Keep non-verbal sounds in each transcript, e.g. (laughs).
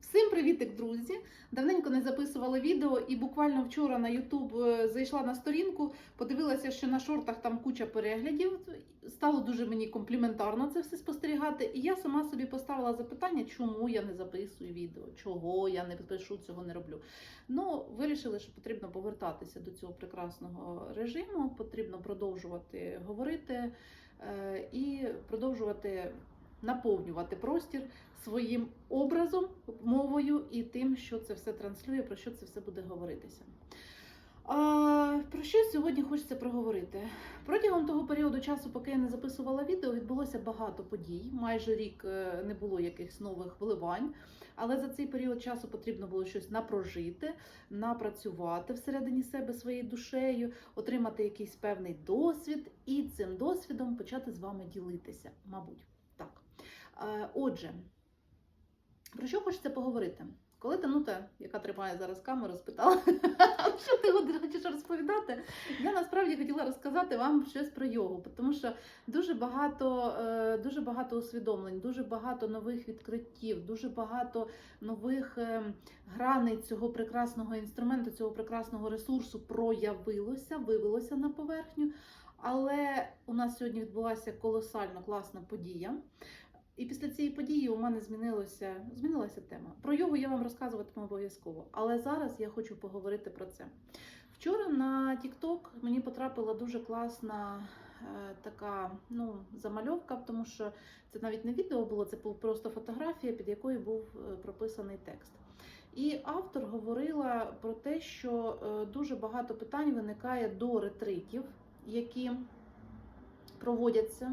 Всім привітик, друзі! Давненько не записувала відео, і буквально вчора на YouTube е, зайшла на сторінку, подивилася, що на шортах там куча переглядів. Стало дуже мені компліментарно це все спостерігати. І я сама собі поставила запитання, чому я не записую відео, чого я не пишу, цього не роблю. Ну, вирішили, що потрібно повертатися до цього прекрасного режиму, потрібно продовжувати говорити е, і продовжувати наповнювати простір своїм образом, мовою і тим, що це все транслює, про що це все буде говоритися. А, про що сьогодні хочеться проговорити? Протягом того періоду часу, поки я не записувала відео, відбулося багато подій. Майже рік е, не було якихось нових вливань. Але за цей період часу потрібно було щось напрожити, напрацювати всередині себе своєю душею, отримати якийсь певний досвід і цим досвідом почати з вами ділитися, мабуть. Е, Отже, про що хочеться поговорити? Коли Танута, яка тримає зараз камеру, спитала, (laughs) що ти хочеш розповідати, я насправді хотіла розказати вам щось про йогу, тому що дуже багато, е, дуже багато усвідомлень, дуже багато нових відкриттів, дуже багато нових е, граней цього прекрасного інструменту, цього прекрасного ресурсу проявилося, вивелося на поверхню. Але у нас сьогодні відбулася колосально класна подія. І після цієї події у мене змінилося, змінилася тема. Про йогу я вам розказуватиму обов'язково. Але зараз я хочу поговорити про це. Вчора на TikTok мені потрапила дуже класна е, така ну, замальовка, тому що це навіть не відео було, це просто фотографія, під якою був е, прописаний текст. І автор говорила про те, що е, дуже багато питань виникає до ретритів, які проводяться.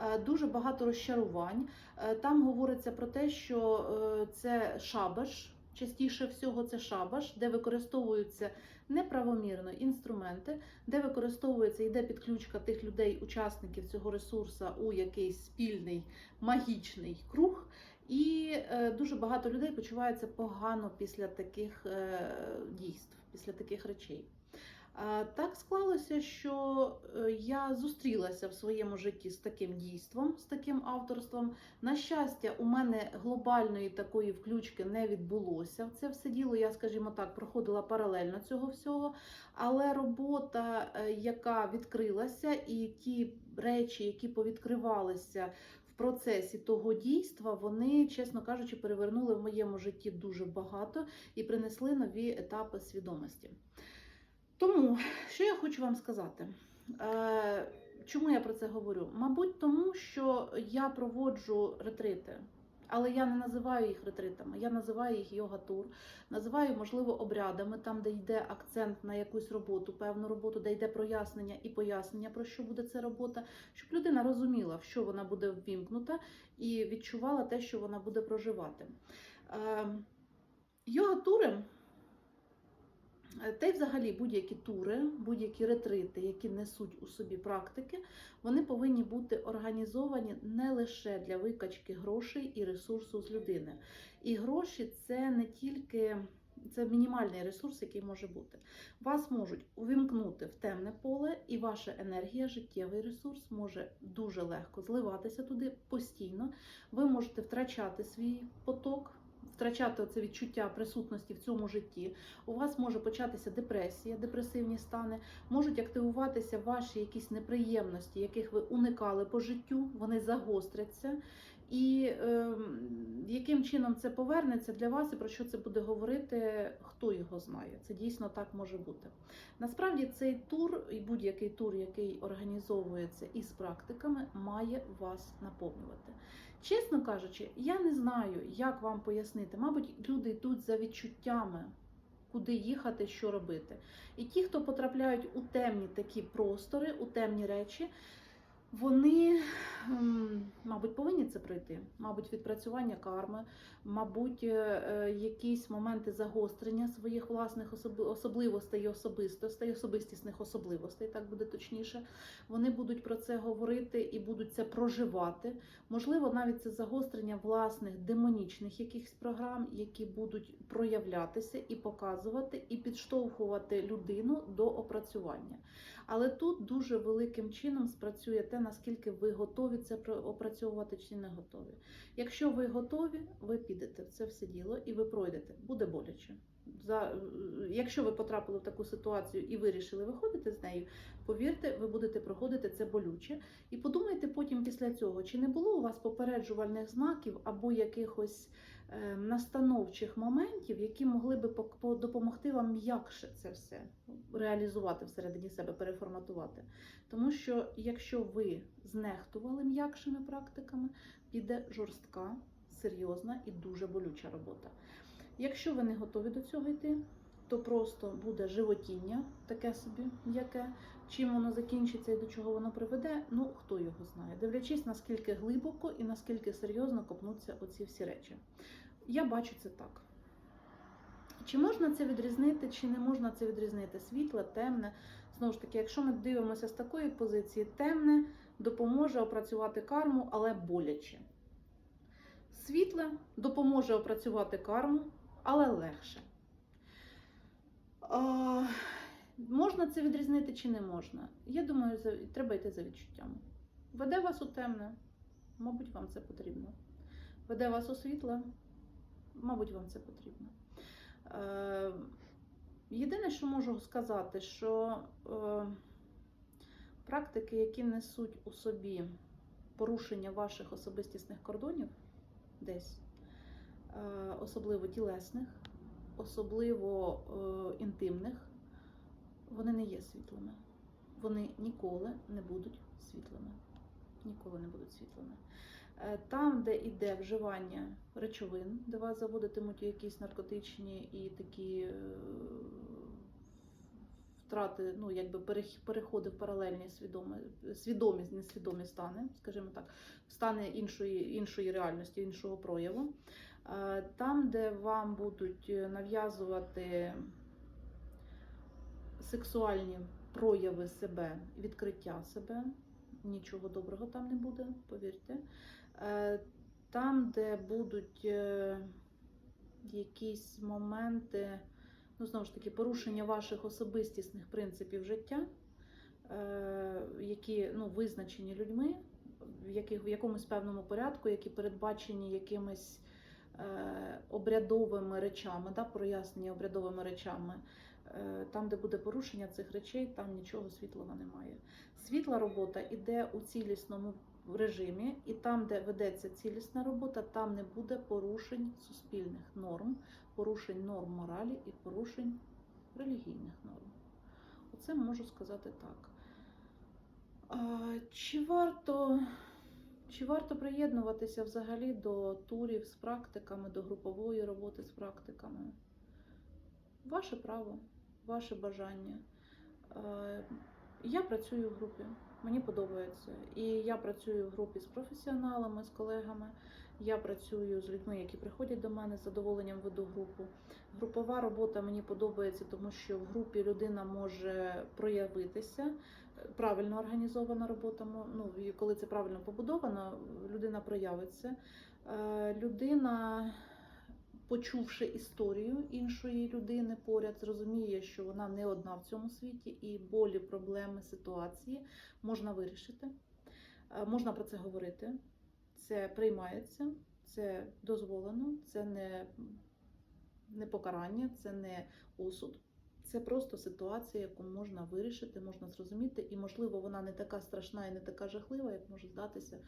Е, Дуже багато розчарувань. Е, Там говориться про те, що е, це шабаш, частіше всього це шабаш, де використовуються неправомірно інструменти, де використовується йде підключка тих людей, учасників цього ресурсу у якийсь спільний магічний круг. І дуже багато людей почуваються погано після таких дійств, після таких речей. Так склалося, що е, я зустрілася в своєму житті з таким дійством, з таким авторством. На щастя, у мене глобальної такої включки не відбулося. Це все діло, я, скажімо так, проходила паралельно цього всього. Але робота, е, яка відкрилася, і ті речі, які повідкривалися в процесі того дійства, вони, чесно кажучи, перевернули в моєму житті дуже багато і принесли нові етапи свідомості. Тому, що я хочу вам сказати? Е, Чому я про це говорю? Мабуть, тому що я проводжу ретрити, але я не називаю їх ретритами, я називаю їх йога-тур, називаю, можливо, обрядами, там, де йде акцент на якусь роботу, певну роботу, де йде прояснення і пояснення, про що буде ця робота, щоб людина розуміла, в що вона буде ввімкнута, і відчувала те, що вона буде проживати. Е, Йога-тури. Е, Та й взагалі будь-які тури, будь-які ретрити, які несуть у собі практики, вони повинні бути організовані не лише для викачки грошей і ресурсу з людини. І гроші це не тільки це мінімальний ресурс, який може бути. Вас можуть увімкнути в темне поле, і ваша енергія, життєвий ресурс може дуже легко зливатися туди постійно. Ви можете втрачати свій поток. Втрачати це відчуття присутності в цьому житті, у вас може початися депресія, депресивні стани, можуть активуватися ваші якісь неприємності, яких ви уникали по життю, вони загостряться. І е, яким чином це повернеться для вас і про що це буде говорити, хто його знає. Це дійсно так може бути. Насправді цей тур і будь-який тур, який організовується із практиками, має вас наповнювати. Чесно кажучи, я не знаю, як вам пояснити. Мабуть, люди йдуть за відчуттями, куди їхати, що робити. І ті, хто потрапляють у темні такі простори, у темні речі, вони, ем, мабуть, повинні це пройти. Мабуть, відпрацювання карми, мабуть, е, е, якісь моменти загострення своїх власних особливостей і особистостей, особистісних особливостей, так буде точніше. Вони будуть про це говорити і будуть це проживати. Можливо, навіть це загострення власних демонічних якихось програм, які будуть проявлятися і показувати, і підштовхувати людину до опрацювання. Але тут дуже великим чином спрацює те, наскільки ви готові це опрацьовувати чи не готові. Якщо ви готові, ви підете в це все діло і ви пройдете. Буде боляче. За, якщо ви потрапили в таку ситуацію і вирішили виходити з нею, повірте, ви будете проходити це болюче. І подумайте потім після цього, чи не було у вас попереджувальних знаків або якихось е, настановчих моментів, які могли би допомогти вам м'якше це все реалізувати всередині себе, переформатувати. Тому що якщо ви знехтували м'якшими практиками, піде жорстка, серйозна і дуже болюча робота. Якщо ви не готові до цього йти, то просто буде животіння, таке собі м'яке. Чим воно закінчиться і до чого воно приведе, ну хто його знає, дивлячись, наскільки глибоко і наскільки серйозно копнуться оці всі речі. Я бачу це так. Чи можна це відрізнити, чи не можна це відрізнити? Світле, темне. Знову ж таки, якщо ми дивимося з такої позиції, темне допоможе опрацювати карму, але боляче. Світле допоможе опрацювати карму, але легше. А, можна це відрізнити чи не можна? Я думаю, треба йти за відчуттями. Веде вас у темне, мабуть, вам це потрібно. Веде вас у світле, мабуть, вам це потрібно. Е, єдине, що можу сказати, що е, практики, які несуть у собі порушення ваших особистісних кордонів десь, е, особливо тілесних, особливо інтимних, вони не є світлими. Вони ніколи не будуть світлими. Ніколи не будуть світлими. Е, Там, де йде вживання речовин, де вас заводитимуть якісь наркотичні і такі е, втрати, ну якби переходи в паралельні свідомі, свідомі, несвідомі стани, скажімо так, стани іншої, іншої реальності, іншого прояву. Е, Там, де вам будуть нав'язувати сексуальні прояви себе, відкриття себе, нічого доброго там не буде, повірте. Е, Там, де будуть е, якісь моменти, ну знову ж таки, порушення ваших особистісних принципів життя, е, які ну, визначені людьми, в, яких, в якомусь певному порядку, які передбачені якимись обрядовими речами, да, прояснені обрядовими речами. Е, Там, де буде порушення цих речей, там нічого світлого немає. Світла робота іде у цілісному режимі, і там, де ведеться цілісна робота, там не буде порушень суспільних норм, порушень норм моралі і порушень релігійних норм. Оце можу сказати так. Чи варто, чи варто приєднуватися взагалі до турів з практиками, до групової роботи з практиками? Ваше право, ваше бажання. Е, Я працюю в групі, мені подобається. І я працюю в групі з професіоналами, з колегами. Я працюю з людьми, які приходять до мене з задоволенням веду групу. Групова робота мені подобається, тому що в групі людина може проявитися. Правильно організована робота, ну, коли це правильно побудовано, людина проявиться. Е, Людина почувши історію іншої людини поряд, зрозуміє, що вона не одна в цьому світі, і болі, проблеми, ситуації можна вирішити. Е, Можна про це говорити, це приймається, це дозволено, це не, не покарання, це не осуд. Це просто ситуація, яку можна вирішити, можна зрозуміти, і, можливо, вона не така страшна і не така жахлива, як може здатися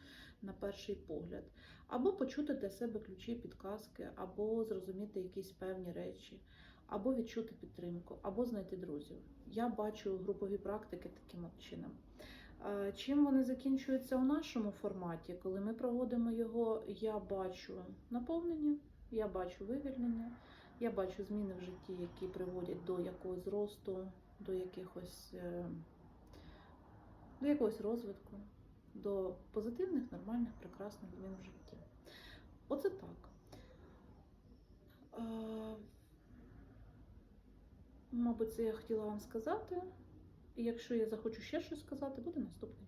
на перший погляд або почути для себе ключі, підказки, або зрозуміти якісь певні речі, або відчути підтримку, або знайти друзів. Я бачу групові практики таким чином. Чим вони закінчуються у нашому форматі, коли ми проводимо його, я бачу наповнення, я бачу вивільнення, я бачу зміни в житті, які приводять до якогось зросту, до якихось е, до якогось розвитку, до позитивних, нормальних, прекрасних змін в житті. Оце так. Е, Мабуть, це я хотіла вам сказати. І якщо я захочу ще щось сказати, буде наступний.